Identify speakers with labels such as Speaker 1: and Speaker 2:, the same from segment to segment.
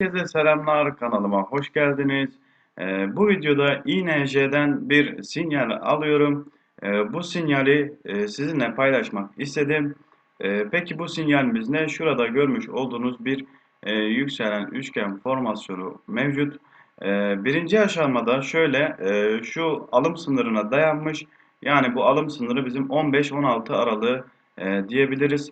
Speaker 1: Herkese selamlar kanalıma hoş geldiniz. Ee, bu videoda INJ'den bir sinyal alıyorum. Ee, bu sinyali e, sizinle paylaşmak istedim. Ee, peki bu sinyalimiz ne? Şurada görmüş olduğunuz bir e, yükselen üçgen formasyonu mevcut. Ee, birinci aşamada şöyle e, şu alım sınırına dayanmış. Yani bu alım sınırı bizim 15-16 aralığı e, diyebiliriz.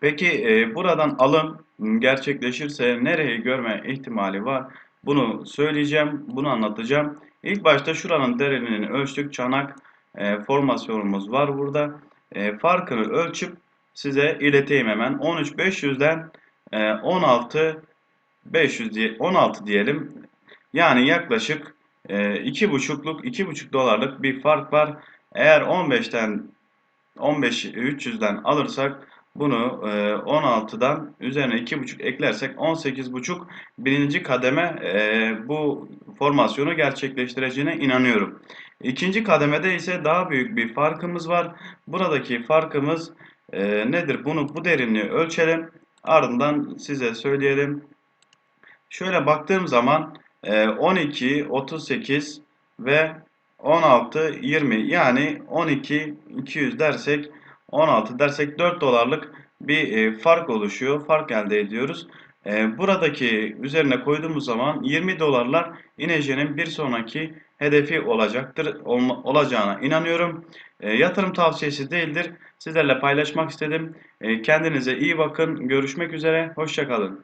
Speaker 1: Peki e, buradan alım gerçekleşirse nereyi görme ihtimali var? Bunu söyleyeceğim, bunu anlatacağım. İlk başta şuranın derinliğini ölçtük. Çanak e, formasyonumuz var burada. E, farkını ölçüp size ileteyim hemen. 13.500'den e, 16 diye 16 diyelim. Yani yaklaşık e, iki buçukluk, iki buçuk dolarlık bir fark var. Eğer 15'ten 15 300'den alırsak bunu e, 16'dan üzerine 2,5 eklersek 18,5 birinci kademe e, bu formasyonu gerçekleştireceğine inanıyorum. İkinci kademede ise daha büyük bir farkımız var. Buradaki farkımız e, nedir? Bunu bu derinliği ölçelim. Ardından size söyleyelim. Şöyle baktığım zaman e, 12, 38 ve 16, 20 yani 12, 200 dersek 16 dersek 4 dolarlık bir e, fark oluşuyor. Fark elde ediyoruz. E, buradaki üzerine koyduğumuz zaman 20 dolarlar İNEJ'nin bir sonraki hedefi olacaktır. olacağına inanıyorum. E, yatırım tavsiyesi değildir. Sizlerle paylaşmak istedim. kendinize iyi bakın. Görüşmek üzere. Hoşçakalın.